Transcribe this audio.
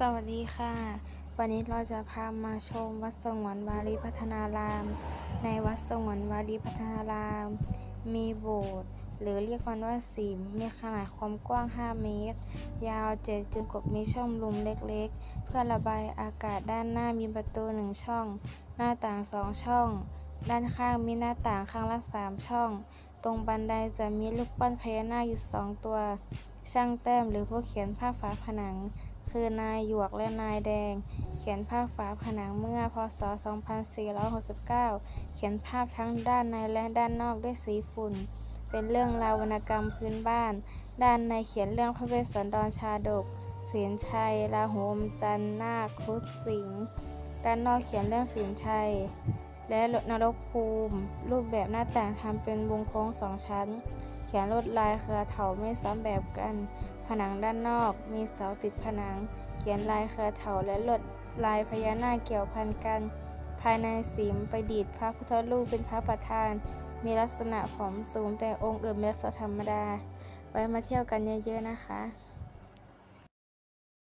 สวัสดีค่ะ วันนี้เราจะพามาชมวัดสงวนวารีพัฒนาราม ในวัดสงวนวารีพัฒนาราม มีโบสถ์หรือเรียกกันว่าสิมมีขนาดความกว้าง 5 เมตร ยาว 7จึงกบมีช่องลุมเล็กๆ เพื่อระบายอากาศด้านหน้ามีประตู 1 ช่อง หน้าต่าง 2 ช่อง ด้านข้างมีหน้าต่างข้างละ 3 ช่อง ตรงบันไดจะมีรูปปั้นพญานาคอยู่2ตัว ช่างแต้มหรือผู้เขียนภาพฝาผนัง คือนายหยวกและนายแดง เขียนภาพฝาผนังเมื่อพศ 2469 เขียนภาพทั้งด้านในและด้านนอกด้วยสีฝุ่น เป็นเรื่องราววรรณกรรมพื้นบ้าน ด้านในเขียนเรื่องพระเวสสันดรชาดกเสียนชัยราหูอมจันทร์นาคครุฑสิงห์ด้านนอกเขียนเรื่องเสียนชัย และนรกภูมิ รูปแบบหน้าต่างทำเป็นวงโค้งสองชั้น เขียนลวดลายเครือเถาไม่ซ้ำแบบกัน ผนังด้านนอก มีเสาติดผนัง เขียนลายเครือเถาและลวดลายพญานาคเกี่ยวพันกัน ภายในสิมประดิษฐ์พระพุทธรูปเป็นพระประธาน มีลักษณะผอมสูงแต่องค์อื่นเป็นลักษณะธรรมดา ไว้มาเที่ยวกันเยอะๆนะคะ